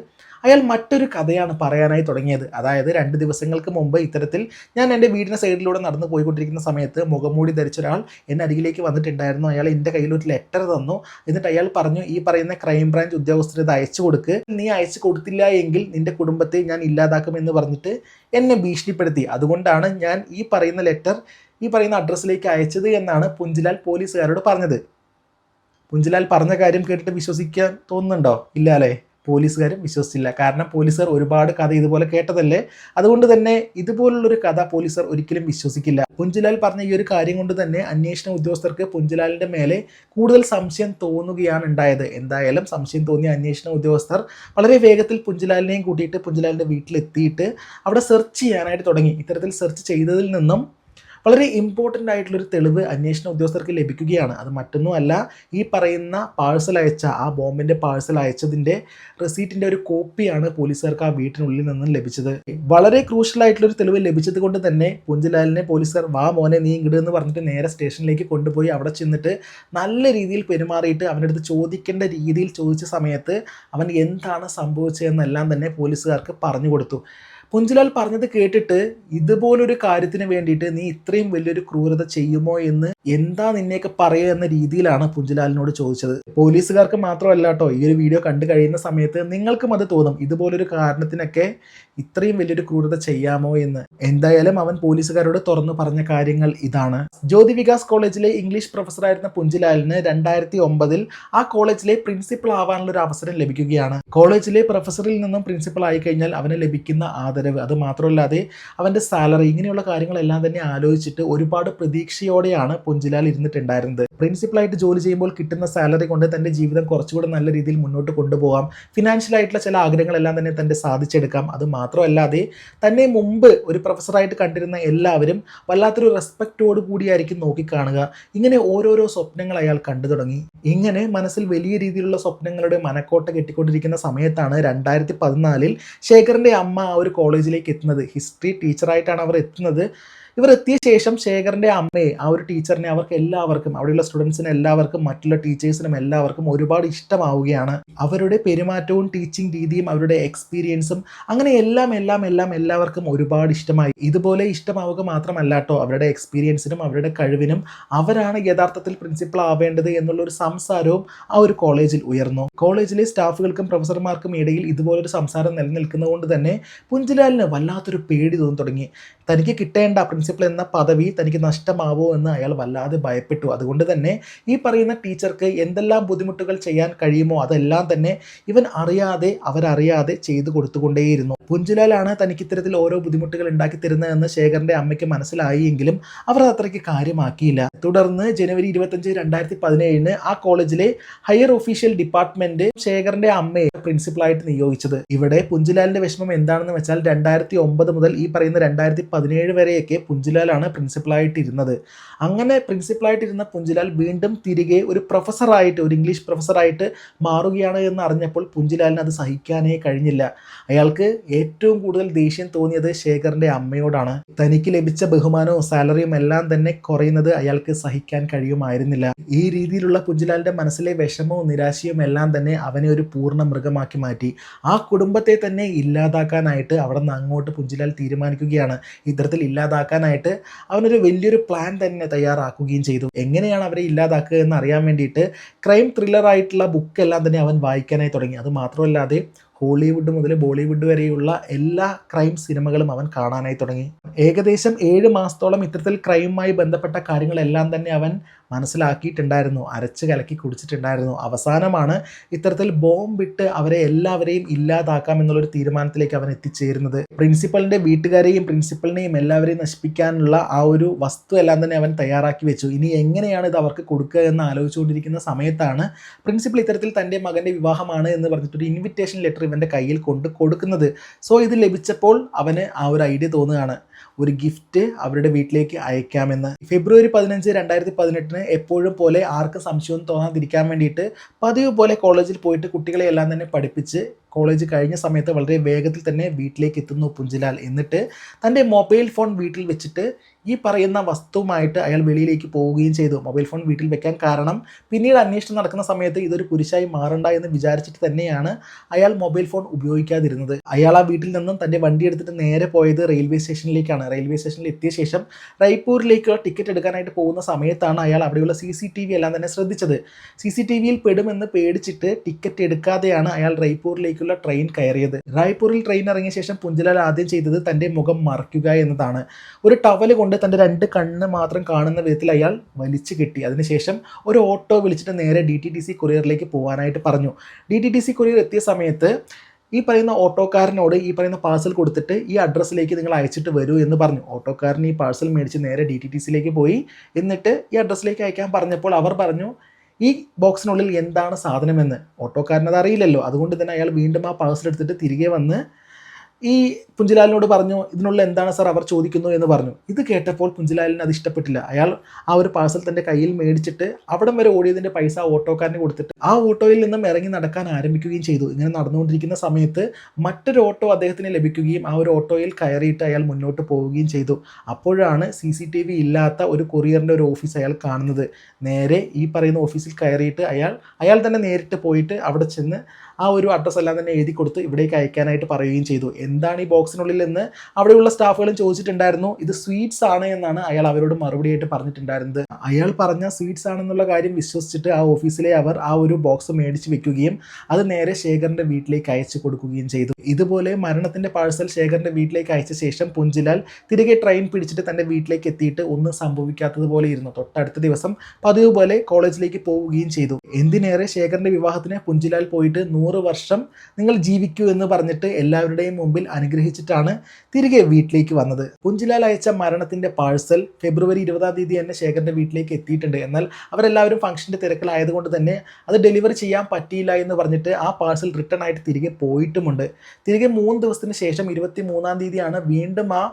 അയാൾ മറ്റൊരു കഥയാണ് പറയാനായി തുടങ്ങിയത്. അതായത് രണ്ട് ദിവസങ്ങൾക്ക് മുമ്പ് ഇത്തരത്തിൽ ഞാൻ എന്റെ വീടിന്റെ സൈഡിലൂടെ നടന്നു പോയിക്കൊണ്ടിരിക്കുന്ന സമയത്ത് മുഖംമൂടി ധരിച്ച ഒരാൾ എന്റെ അരികിലേക്ക് വന്നിട്ടുണ്ടായിരുന്നു. അയാൾ എന്റെ കയ്യിൽ ഒരു ലെറ്റർ തന്നു. എന്നിട്ട് അയാൾ പറഞ്ഞു ഈ പറയുന്ന ക്രൈം ബ്രാഞ്ച് ഉദ്യോഗസ്ഥർ ഇത് അയച്ചു കൊടുക്ക്. നീ അയച്ചു കൊടുത്തില്ല എങ്കിൽ നിന്റെ കുടുംബത്തെ ഞാൻ ഇല്ലാതാക്കുമെന്ന് പറഞ്ഞിട്ട് എന്നെ ഭീഷണിപ്പെടുത്തി. അതുകൊണ്ടാണ് ഞാൻ ഈ പറയുന്ന ലെറ്റർ ഈ പറയുന്ന അഡ്രസ്സിലേക്ക് അയച്ചത് എന്നാണ് പുഞ്ചിലാൽ പോലീസുകാരോട് പറഞ്ഞത്. പുഞ്ചിലാൽ പറഞ്ഞ കാര്യം കേട്ടിട്ട് വിശ്വസിക്കാൻ തോന്നുന്നുണ്ടോ? ഇല്ല അല്ലേ? പോലീസുകാരും വിശ്വസിച്ചില്ല. കാരണം പോലീസുകാർ ഒരുപാട് കഥ ഇതുപോലെ കേട്ടതല്ലേ? അതുകൊണ്ട് തന്നെ ഇതുപോലുള്ളൊരു കഥ പോലീസുകാർ ഒരിക്കലും വിശ്വസിക്കില്ല. പുഞ്ചിലാൽ പറഞ്ഞ ഈ ഒരു കാര്യം കൊണ്ട് തന്നെ അന്വേഷണ ഉദ്യോഗസ്ഥർക്ക് പുഞ്ചുലാലിന്റെ മേലെ കൂടുതൽ സംശയം തോന്നുകയാണ് ഉണ്ടായത്. എന്തായാലും സംശയം തോന്നിയ അന്വേഷണ ഉദ്യോഗസ്ഥർ വളരെ വേഗത്തിൽ പുഞ്ചിലാലിനെയും കൂട്ടിയിട്ട് പുഞ്ചുലാലിന്റെ വീട്ടിലെത്തിയിട്ട് അവിടെ സെർച്ച് ചെയ്യാനായിട്ട് തുടങ്ങി. ഇത്തരത്തിൽ സെർച്ച് ചെയ്തതിൽ നിന്നും വളരെ ഇമ്പോർട്ടന്റ് ആയിട്ടുള്ളൊരു തെളിവ് അന്വേഷണ ഉദ്യോഗസ്ഥർക്ക് ലഭിക്കുകയാണ്. അത് മറ്റൊന്നുമല്ല ഈ പറയുന്ന പാഴ്സൽ അയച്ച ആ ബോംബിന്റെ പാഴ്സൽ അയച്ചതിന്റെ റെസീറ്റിന്റെ ഒരു കോപ്പിയാണ് പോലീസുകാർക്ക് ആ വീട്ടിനുള്ളിൽ നിന്നും ലഭിച്ചത്. വളരെ ക്രൂഷ്യൽ ആയിട്ടുള്ളൊരു തെളിവ് ലഭിച്ചത് കൊണ്ട് തന്നെ പുഞ്ചിലാലിനെ പോലീസുകാർ വാ മോനെ നീ ഇങ്ങോട്ട് എന്ന് പറഞ്ഞിട്ട് നേരെ സ്റ്റേഷനിലേക്ക് കൊണ്ടുപോയി അവിടെ ചെന്നിട്ട് നല്ല രീതിയിൽ പെരുമാറിയിട്ട് അവന്റെ അടുത്ത് ചോദിക്കേണ്ട രീതിയിൽ ചോദിച്ച സമയത്ത് അവൻ എന്താണ് സംഭവിച്ചതെന്നെല്ലാം തന്നെ പോലീസുകാർക്ക് പറഞ്ഞു കൊടുത്തു. പുഞ്ചിലാൽ പറഞ്ഞത് കേട്ടിട്ട് ഇതുപോലൊരു കാര്യത്തിന് വേണ്ടിയിട്ട് നീ ഇത്രയും വലിയൊരു ക്രൂരത ചെയ്യുമോ എന്ന് എന്താ നിന്നെയൊക്കെ പറയുക എന്ന രീതിയിലാണ് പുഞ്ചിലാലിനോട് ചോദിച്ചത്. പോലീസുകാർക്ക് മാത്രമല്ല കേട്ടോ ഈ ഒരു വീഡിയോ കണ്ടു കഴിയുന്ന സമയത്ത് നിങ്ങൾക്കും അത് തോന്നും ഇതുപോലൊരു കാരണത്തിനൊക്കെ ഇത്രയും വലിയൊരു ക്രൂരത ചെയ്യാമോ എന്ന്. എന്തായാലും അവൻ പോലീസുകാരോട് തുറന്നു പറഞ്ഞ കാര്യങ്ങൾ ഇതാണ്. ജ്യോതി വികാസ് കോളേജിലെ ഇംഗ്ലീഷ് പ്രൊഫസറായിരുന്ന പുഞ്ചിലാലിന് രണ്ടായിരത്തി ഒമ്പതിൽ ആ കോളേജിലെ പ്രിൻസിപ്പൾ ആവാനുള്ള ഒരു അവസരം ലഭിക്കുകയാണ്. കോളേജിലെ പ്രൊഫസറിൽ നിന്നും പ്രിൻസിപ്പൾ ആയി കഴിഞ്ഞാൽ അവന് ലഭിക്കുന്ന ആദരവ്. അത് മാത്രമല്ലാതെ അവന്റെ സാലറി ഇങ്ങനെയുള്ള കാര്യങ്ങളെല്ലാം തന്നെ ആലോചിച്ചിട്ട് ഒരുപാട് പ്രതീക്ഷയോടെയാണ് പുഞ്ചിലാൽ ഇരുന്നിട്ടുണ്ടായിരുന്നത്. പ്രിൻസിപ്പളായിട്ട് ജോലി ചെയ്യുമ്പോൾ കിട്ടുന്ന സാലറി കൊണ്ട് തന്റെ ജീവിതം കുറച്ചുകൂടെ നല്ല രീതിയിൽ മുന്നോട്ട് കൊണ്ടുപോകാം. ഫിനാൻഷ്യൽ ആയിട്ടുള്ള ചില ആഗ്രഹങ്ങളെല്ലാം തന്നെ തന്റെ സാധിച്ചെടുക്കാം. അത് മാത്രമല്ലാതെ തന്നെ മുമ്പ് ഒരു പ്രൊഫസറായിട്ട് കണ്ടിരുന്ന എല്ലാവരും വല്ലാത്തൊരു റെസ്പെക്റ്റോട് കൂടിയായിരിക്കും നോക്കിക്കാണുക. ഇങ്ങനെ ഓരോരോ സ്വപ്നങ്ങൾ അയാൾ കണ്ടു തുടങ്ങി. ഇങ്ങനെ മനസ്സിൽ വലിയ രീതിയിലുള്ള സ്വപ്നങ്ങളുടെ മനക്കോട്ട കെട്ടിക്കൊണ്ടിരിക്കുന്ന സമയത്താണ് രണ്ടായിരത്തി പതിനാലിൽ ശേഖറിന്റെ അമ്മ ആ ഒരു കോളേജിലേക്ക് എത്തുന്നത്. ഹിസ്റ്ററി ടീച്ചറായിട്ടാണ് അവർ എത്തുന്നത്. ഇവർ എത്തിയ ശേഷം ശേഖറിന്റെ അമ്മയെ ആ ഒരു ടീച്ചറിനെ അവർക്ക് എല്ലാവർക്കും അവിടെയുള്ള സ്റ്റുഡൻസിന് എല്ലാവർക്കും മറ്റുള്ള ടീച്ചേഴ്സിനും എല്ലാവർക്കും ഒരുപാട് ഇഷ്ടമാവുകയാണ്. അവരുടെ പെരുമാറ്റവും ടീച്ചിങ് രീതിയും അവരുടെ എക്സ്പീരിയൻസും അങ്ങനെ എല്ലാം എല്ലാം എല്ലാം എല്ലാവർക്കും ഒരുപാട് ഇഷ്ടമായി. ഇതുപോലെ ഇഷ്ടമാവുക മാത്രമല്ല കേട്ടോ അവരുടെ എക്സ്പീരിയൻസിനും അവരുടെ കഴിവിനും. അവരാണ് യഥാർത്ഥത്തിൽ പ്രിൻസിപ്പൾ ആവേണ്ടത് എന്നുള്ളൊരു സംസാരവും ആ ഒരു കോളേജിൽ ഉയർന്നു. കോളേജിലെ സ്റ്റാഫുകൾക്കും പ്രൊഫസർമാർക്കും ഇടയിൽ ഇതുപോലൊരു സംസാരം നിലനിൽക്കുന്നതുകൊണ്ട് തന്നെ പുഞ്ചിലാലിന് വല്ലാത്തൊരു പേടി തോന്നി തുടങ്ങി. തനിക്ക് കിട്ടേണ്ട പ്രിൻസിപ്പൽ എന്ന പദവി തനിക്ക് നഷ്ടമാവോ എന്ന് അയാൾ വല്ലാതെ ഭയപ്പെട്ടു. അതുകൊണ്ട് തന്നെ ഈ പറയുന്ന ടീച്ചർക്ക് എന്തെല്ലാം ബുദ്ധിമുട്ടുകൾ ചെയ്യാൻ കഴിയുമോ അതെല്ലാം തന്നെ ഇവൻ അറിയാതെ അവരറിയാതെ ചെയ്തു കൊടുത്തുകൊണ്ടേയിരുന്നു. പുഞ്ചിലാലാണ് തനിക്ക് ഇത്തരത്തിൽ ഓരോ ബുദ്ധിമുട്ടുകൾ ഉണ്ടാക്കി തരുന്നതെന്ന് ശേഖറിന്റെ അമ്മയ്ക്ക് മനസ്സിലായി എങ്കിലും അവർ അത് അത്രയ്ക്ക് കാര്യമാക്കിയില്ല. തുടർന്ന് ജനുവരി ഇരുപത്തഞ്ച് രണ്ടായിരത്തി പതിനേഴിന് ആ കോളേജിലെ ഹയർ ഒഫീഷ്യൽ ഡിപ്പാർട്ട്മെന്റ് ശേഖറിന്റെ അമ്മയെ പ്രിൻസിപ്പളായിട്ട് നിയോഗിച്ചത്. ഇവിടെ പുഞ്ചിലാലിന്റെ വിഷമം എന്താണെന്ന് വെച്ചാൽ രണ്ടായിരത്തി ഒമ്പത് മുതൽ ഈ പറയുന്ന രണ്ടായിരത്തി പതിനേഴ് വരെയൊക്കെ പുഞ്ചിലാലാണ് പ്രിൻസിപ്പളായിട്ടിരുന്നത്. അങ്ങനെ പ്രിൻസിപ്പളായിട്ടിരുന്ന പുഞ്ചിലാൽ വീണ്ടും തിരികെ ഒരു പ്രൊഫസറായിട്ട് ഒരു ഇംഗ്ലീഷ് പ്രൊഫസറായിട്ട് മാറുകയാണ് എന്ന് അറിഞ്ഞപ്പോൾ പുഞ്ചിലാലിന് അത് സഹിക്കാനേ കഴിഞ്ഞില്ല. അയാൾക്ക് ഏറ്റവും കൂടുതൽ ദേഷ്യം തോന്നിയത് ശേഖറിന്റെ അമ്മയോടാണ്. തനിക്ക് ലഭിച്ച ബഹുമാനവും സാലറിയും എല്ലാം തന്നെ കുറയുന്നത് അയാൾക്ക് സഹിക്കാൻ കഴിയുമായിരുന്നില്ല. ഈ രീതിയിലുള്ള പുഞ്ചിലാലിന്റെ മനസ്സിലെ വിഷമവും നിരാശയും എല്ലാം തന്നെ അവനെ ഒരു പൂർണ മൃഗമാക്കി മാറ്റി. ആ കുടുംബത്തെ തന്നെ ഇല്ലാതാക്കാനായിട്ട് അവിടെ നിന്ന് അങ്ങോട്ട് പുഞ്ചിലാൽ തീരുമാനിക്കുകയാണ്. ഇത്തരത്തിൽ ഇല്ലാതാക്കാനായിട്ട് അവനൊരു വലിയൊരു പ്ലാൻ തന്നെ തയ്യാറാക്കുകയും ചെയ്തു. എങ്ങനെയാണ് അവരെ ഇല്ലാതാക്കുക എന്ന് അറിയാൻ വേണ്ടിയിട്ട് ക്രൈം ത്രില്ലർ ആയിട്ടുള്ള ബുക്ക് എല്ലാം തന്നെ അവൻ വായിക്കാനായി തുടങ്ങി. അത് മാത്രമല്ലാതെ ഹോളിവുഡ് മുതൽ ബോളിവുഡ് വരെയുള്ള എല്ലാ ക്രൈം സിനിമകളും അവൻ കാണാനായി തുടങ്ങി. ഏകദേശം ഏഴ് മാസത്തോളം ഇത്തരത്തിൽ ക്രൈമുമായി ബന്ധപ്പെട്ട കാര്യങ്ങളെല്ലാം തന്നെ അവൻ മനസ്സിലാക്കിയിട്ടുണ്ടായിരുന്നു അരച്ച് കലക്കി കുടിച്ചിട്ടുണ്ടായിരുന്നു. അവസാനമാണ് ഇത്തരത്തിൽ ബോംബിട്ട് അവരെ എല്ലാവരെയും ഇല്ലാതാക്കാം എന്നുള്ളൊരു തീരുമാനത്തിലേക്ക് അവൻ എത്തിച്ചേരുന്നത്. പ്രിൻസിപ്പലിന്റെ വീട്ടുകാരെയും പ്രിൻസിപ്പലിനെയും എല്ലാവരെയും നശിപ്പിക്കാനുള്ള ആ ഒരു വസ്തു എല്ലാം തന്നെ അവൻ തയ്യാറാക്കി വെച്ചു. ഇനി എങ്ങനെയാണ് ഇത് അവർക്ക് കൊടുക്കുക എന്ന് ആലോചിച്ചുകൊണ്ടിരിക്കുന്ന സമയത്താണ് പ്രിൻസിപ്പൽ ഇത്തരത്തിൽ തന്റെ മകന്റെ വിവാഹമാണ് എന്ന് പറഞ്ഞിട്ടൊരു ഇൻവിറ്റേഷൻ ലെറ്റർ ഇവന്റെ കയ്യിൽ കൊണ്ട് കൊടുക്കുന്നത്. സോ ഇത് ലഭിച്ചപ്പോൾ അവന് ആ ഒരു ഐഡിയ തോന്നുകയാണ്. ഒരു ഗിഫ്റ്റ് അവരുടെ വീട്ടിലേക്ക് അയക്കാമെന്ന്. ഫെബ്രുവരി പതിനഞ്ച് രണ്ടായിരത്തി പതിനെട്ടിന് എപ്പോഴും പോലെ ആർക്കും സംശയം തോന്നാതിരിക്കാൻ വേണ്ടിയിട്ട് പതിവ് പോലെ കോളേജിൽ പോയിട്ട് കുട്ടികളെ എല്ലാം തന്നെ പഠിപ്പിച്ച് കോളേജ് കഴിഞ്ഞ സമയത്ത് വളരെ വേഗത്തിൽ തന്നെ വീട്ടിലേക്ക് എത്തുന്നു പുഞ്ചിലാൽ. എന്നിട്ട് തന്റെ മൊബൈൽ ഫോൺ വീട്ടിൽ വെച്ചിട്ട് ഈ പറയുന്ന വസ്തുവുമായിട്ട് അയാൾ വെളിയിലേക്ക് പോവുകയും ചെയ്തു. മൊബൈൽ ഫോൺ വീട്ടിൽ വെക്കാൻ കാരണം പിന്നീട് അന്വേഷണം നടക്കുന്ന സമയത്ത് ഇതൊരു കുരിശായി മാറണ്ട എന്ന് വിചാരിച്ചിട്ട് തന്നെയാണ് അയാൾ മൊബൈൽ ഫോൺ ഉപയോഗിക്കാതിരുന്നത്. അയാൾ ആ വീട്ടിൽ നിന്നും തന്റെ വണ്ടി എടുത്തിട്ട് നേരെ പോയത് റെയിൽവേ സ്റ്റേഷനിലേക്കാണ്. റെയിൽവേ സ്റ്റേഷനിൽ എത്തിയ ശേഷം റൈപ്പൂരിലേക്കുള്ള ടിക്കറ്റ് എടുക്കാനായിട്ട് പോകുന്ന സമയത്താണ് അയാൾ അവിടെയുള്ള സി സി ടി വി എല്ലാം തന്നെ ശ്രദ്ധിച്ചത്. സി സി ടി വിയിൽ പെടുമെന്ന് പേടിച്ചിട്ട് ടിക്കറ്റ് എടുക്കാതെയാണ് അയാൾ റൈപ്പൂരിലേക്കുള്ള ട്രെയിൻ കയറിയത്. റായ്പൂരിൽ ട്രെയിൻ ഇറങ്ങിയ ശേഷം പുഞ്ചലാൽ ആദ്യം ചെയ്തത് തന്റെ മുഖം മറയ്ക്കുക എന്നതാണ്. ഒരു ടവൽ കൊണ്ട് തന്റെ രണ്ട് കണ്ണ് മാത്രം കാണുന്ന വിധത്തിൽ അയാൾ വലിച്ചു കിട്ടി. അതിനുശേഷം ഒരു ഓട്ടോ വിളിച്ചിട്ട് നേരെ ഡി ടി ടി സി കൊറിയറിലേക്ക് പോകാനായിട്ട് പറഞ്ഞു. D T T C courier എത്തിയ സമയത്ത് ഈ പറയുന്ന ഓട്ടോക്കാരനോട് ഈ പറയുന്ന പാഴ്സൽ കൊടുത്തിട്ട് ഈ അഡ്രസ്സിലേക്ക് നിങ്ങൾ അയച്ചിട്ട് വരൂ എന്ന് പറഞ്ഞു. ഓട്ടോക്കാരൻ ഈ പാഴ്സൽ മേടിച്ച് നേരെ ഡി ടി ടി സിയിലേക്ക് പോയി. എന്നിട്ട് ഈ അഡ്രസ്സിലേക്ക് അയക്കാൻ പറഞ്ഞപ്പോൾ അവർ പറഞ്ഞു ഈ ബോക്സിനുള്ളിൽ എന്താണ് സാധനമെന്ന്? ഓട്ടോക്കാരനത് അറിയില്ലല്ലോ. അതുകൊണ്ട് തന്നെ അയാൾ വീണ്ടും ആ പാഴ്സൽ എടുത്തിട്ട് തിരികെ വന്ന് ഈ പുഞ്ചിലാലിനോട് പറഞ്ഞു ഇതിനുള്ള എന്താണ് സാർ അവർ ചോദിക്കുന്നു? എന്ന് പറഞ്ഞു. ഇത് കേട്ടപ്പോൾ പുഞ്ചിലാലിന് അത് ഇഷ്ടപ്പെട്ടില്ല. അയാൾ ആ ഒരു പാഴ്സൽ തന്റെ കയ്യിൽ മേടിച്ചിട്ട് അവിടം വരെ ഓടിയതിന്റെ പൈസ ഓട്ടോക്കാരന് കൊടുത്തിട്ട് ആ ഓട്ടോയിൽ നിന്നും ഇറങ്ങി നടക്കാൻ ആരംഭിക്കുകയും ചെയ്തു. ഇങ്ങനെ നടന്നുകൊണ്ടിരിക്കുന്ന സമയത്ത് മറ്റൊരു ഓട്ടോ അദ്ദേഹത്തിന് ലഭിക്കുകയും ആ ഒരു ഓട്ടോയിൽ കയറിയിട്ട് അയാൾ മുന്നോട്ട് പോവുകയും ചെയ്തു. അപ്പോഴാണ് സി സി ടി വി ഇല്ലാത്ത ഒരു കൊറിയറിന്റെ ഒരു ഓഫീസ് അയാൾ കാണുന്നത്. നേരെ ഈ പറയുന്ന ഓഫീസിൽ കയറിയിട്ട് അയാൾ അയാൾ തന്നെ നേരിട്ട് പോയിട്ട് അവിടെ ചെന്ന് ആ ഒരു അഡ്രസ്സ് എല്ലാം തന്നെ എഴുതി കൊടുത്ത് ഇവിടേക്ക് അയക്കാനായിട്ട് പറയുകയും ചെയ്തു. എന്താണ് ഈ ബോക്സിനുള്ളിൽ എന്ന് അവിടെയുള്ള സ്റ്റാഫുകളും ചോദിച്ചിട്ടുണ്ടായിരുന്നു. ഇത് സ്വീറ്റ്സ് ആണ് എന്നാണ് അയാൾ അവരോട് മറുപടി ആയിട്ട് പറഞ്ഞിട്ടുണ്ടായിരുന്നത്. അയാൾ പറഞ്ഞ സ്വീറ്റ്സ് ആണെന്നുള്ള കാര്യം വിശ്വസിച്ചിട്ട് ആ ഓഫീസിലെ അവർ ആ ഒരു ബോക്സ് മേടിച്ച് വെക്കുകയും അത് നേരെ ശേഖറിന്റെ വീട്ടിലേക്ക് അയച്ചു കൊടുക്കുകയും ചെയ്തു. ഇതുപോലെ മരണത്തിന്റെ പാഴ്സൽ ശേഖറിന്റെ വീട്ടിലേക്ക് അയച്ച ശേഷം പുഞ്ചിലാൽ തിരികെ ട്രെയിൻ പിടിച്ചിട്ട് തന്റെ വീട്ടിലേക്ക് എത്തിയിട്ട് ഒന്നും സംഭവിക്കാത്തതുപോലെ ഇരുന്നു. തൊട്ടടുത്ത ദിവസം പതിവ് പോലെ കോളേജിലേക്ക് പോവുകയും ചെയ്തു. എന്തിനേറെ ശേഖറിന്റെ വിവാഹത്തിന് പുഞ്ചിലാൽ പോയിട്ട് നൂറ് വർഷം നിങ്ങൾ ജീവിക്കൂ എന്ന് പറഞ്ഞിട്ട് എല്ലാവരുടെയും അനുഗ്രഹിച്ചിട്ടാണ് തിരികെ വീട്ടിലേക്ക് വന്നത്. പുഞ്ചിലാൽ അയച്ച മരണത്തിന്റെ പാഴ്സൽ ഫെബ്രുവരി ഇരുപതാം തീയതി തന്നെ ശേഖറിന്റെ വീട്ടിലേക്ക് എത്തിയിട്ടുണ്ട്. എന്നാൽ അവരെല്ലാവരും ഫംഗ്ഷന്റെ തിരക്കിലായതുകൊണ്ട് തന്നെ അത് ഡെലിവറി ചെയ്യാൻ പറ്റിയില്ല എന്ന് പറഞ്ഞിട്ട് ആ പാഴ്സൽ റിട്ടേൺ ആയിട്ട് തിരികെ പോയിട്ടുമുണ്ട്. തിരികെ മൂന്ന് ദിവസത്തിന് ശേഷം ഇരുപത്തി മൂന്നാം തീയതിയാണ് വീണ്ടും ആ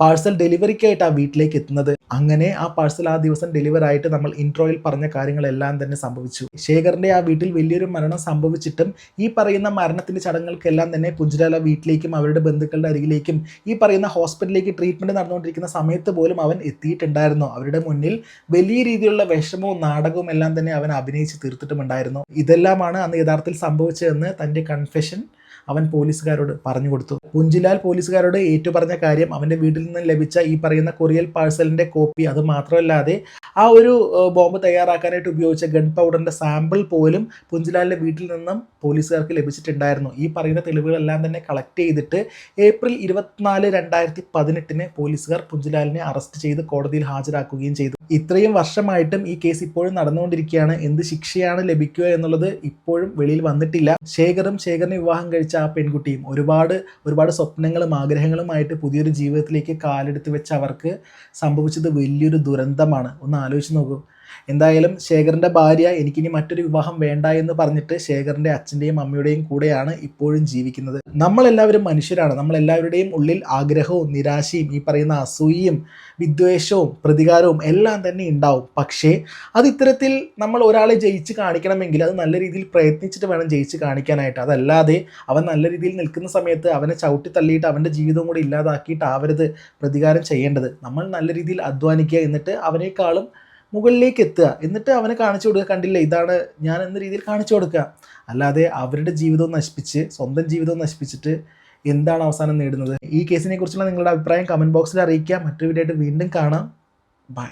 പാഴ്സൽ ഡെലിവറിക്കായിട്ട് ആ വീട്ടിലേക്ക് എത്തുന്നത്. അങ്ങനെ ആ പാഴ്സൽ ആ ദിവസം ഡെലിവർ ആയിട്ട് നമ്മൾ ഇൻട്രോയിൽ പറഞ്ഞ കാര്യങ്ങളെല്ലാം തന്നെ സംഭവിച്ചു. ശേഖറിന്റെ ആ വീട്ടിൽ വലിയൊരു മരണം സംഭവിച്ചിട്ടും ഈ പറയുന്ന മരണത്തിന്റെ ചടങ്ങുകൾക്കെല്ലാം തന്നെ പുഞ്ചിരാല വീട്ടിലേക്കും അവരുടെ ബന്ധുക്കളുടെ അരികിലേക്കും ഈ പറയുന്ന ഹോസ്പിറ്റലിലേക്ക് ട്രീറ്റ്മെന്റ് നടന്നുകൊണ്ടിരിക്കുന്ന സമയത്ത് പോലും അവൻ എത്തിയിട്ടുണ്ടായിരുന്നു. അവരുടെ മുന്നിൽ വലിയ രീതിയിലുള്ള വിഷമവും നാടകവും എല്ലാം തന്നെ അവൻ അഭിനയിച്ച് തീർത്തിട്ടുമുണ്ടായിരുന്നു. ഇതെല്ലാമാണ് അന്ന് യഥാർത്ഥത്തിൽ സംഭവിച്ചതെന്ന് തന്റെ കൺഫെഷൻ അവൻ പോലീസുകാരോട് പറഞ്ഞു കൊടുത്തു. പുഞ്ചിലാൽ പോലീസുകാരോട് ഏറ്റുപറഞ്ഞ കാര്യം അവന്റെ വീട്ടിൽ നിന്ന് ലഭിച്ച ഈ പറയുന്ന കൊറിയൽ പാഴ്സലിന്റെ കോപ്പി. അത് മാത്രമല്ലാതെ ആ ഒരു ബോംബ് തയ്യാറാക്കാനായിട്ട് ഉപയോഗിച്ച ഗൺ പൗഡറിന്റെ സാമ്പിൾ പോലും പുഞ്ചിലാലിന്റെ വീട്ടിൽ നിന്നും പോലീസുകാർക്ക് ലഭിച്ചിട്ടുണ്ടായിരുന്നു. ഈ പറയുന്ന തെളിവുകളെല്ലാം തന്നെ കളക്ട് ചെയ്തിട്ട് ഏപ്രിൽ ഇരുപത്തിനാല് രണ്ടായിരത്തി പതിനെട്ടിന് പോലീസുകാർ പുഞ്ചിലാലിനെ അറസ്റ്റ് ചെയ്ത് കോടതിയിൽ ഹാജരാക്കുകയും ചെയ്തു. ഇത്രയും വർഷമായിട്ടും ഈ കേസ് ഇപ്പോഴും നടന്നുകൊണ്ടിരിക്കുകയാണ്. എന്ത് ശിക്ഷയാണ് ലഭിക്കുക എന്നുള്ളത് ഇപ്പോഴും വെളിയിൽ വന്നിട്ടില്ല. ശേഖറും ശേഖറിനെ വിവാഹം കഴിച്ച ആ പെൺകുട്ടിയും ഒരുപാട് ഒരുപാട് സ്വപ്നങ്ങളും ആഗ്രഹങ്ങളുമായിട്ട് പുതിയൊരു ജീവിതത്തിലേക്ക് കാലെടുത്ത് വെച്ച അവർക്ക് സംഭവിച്ചത് വലിയൊരു ദുരന്തമാണ്. ഒന്ന് ആലോചിച്ച് നോക്കൂ. എന്തായാലും ശേഖറിന്റെ ഭാര്യ എനിക്കിനി മറ്റൊരു വിവാഹം വേണ്ട എന്ന് പറഞ്ഞിട്ട് ശേഖറിന്റെ അച്ഛന്റെയും അമ്മയുടെയും കൂടെയാണ് ഇപ്പോഴും ജീവിക്കുന്നത്. നമ്മളെല്ലാവരും മനുഷ്യരാണ്. നമ്മളെല്ലാവരുടെയും ഉള്ളിൽ ആഗ്രഹവും നിരാശയും ഈ പറയുന്ന അസൂയയും വിദ്വേഷവും പ്രതികാരവും എല്ലാം തന്നെ ഉണ്ടാവും. പക്ഷേ അത് ഇത്തരത്തിൽ നമ്മൾ ഒരാളെ ജയിച്ച് കാണിക്കണമെങ്കിൽ അത് നല്ല രീതിയിൽ പ്രയത്നിച്ചിട്ട് വേണം ജയിച്ച് കാണിക്കാനായിട്ട്. അതല്ലാതെ അവൻ നല്ല രീതിയിൽ നിൽക്കുന്ന സമയത്ത് അവനെ ചവിട്ടി തള്ളിയിട്ട് അവന്റെ ജീവിതം കൂടി ഇല്ലാതാക്കിയിട്ടാവരുത് പ്രതികാരം ചെയ്യേണ്ടത്. നമ്മൾ നല്ല രീതിയിൽ അധ്വാനിക്കുക എന്നിട്ട് അവനേക്കാളും മുകളിലേക്ക് എത്തുക. എന്നിട്ട് അവനെ കാണിച്ചു കൊടുക്കുക. കണ്ടില്ല? ഇതാണ് ഞാൻ എന്ന രീതിയിൽ കാണിച്ചു കൊടുക്കുക. അല്ലാതെ അവരുടെ ജീവിതവും നശിപ്പിച്ച് സ്വന്തം ജീവിതവും നശിപ്പിച്ചിട്ട് എന്താണ് അവസാനം നേടുന്നത്? ഈ കേസിനെ കുറിച്ചുള്ള നിങ്ങളുടെ അഭിപ്രായം കമന്റ് ബോക്സിൽ അറിയിക്കുക. മറ്റൊരു വീഡിയോ ആയിട്ട് വീണ്ടും കാണാം. ബൈ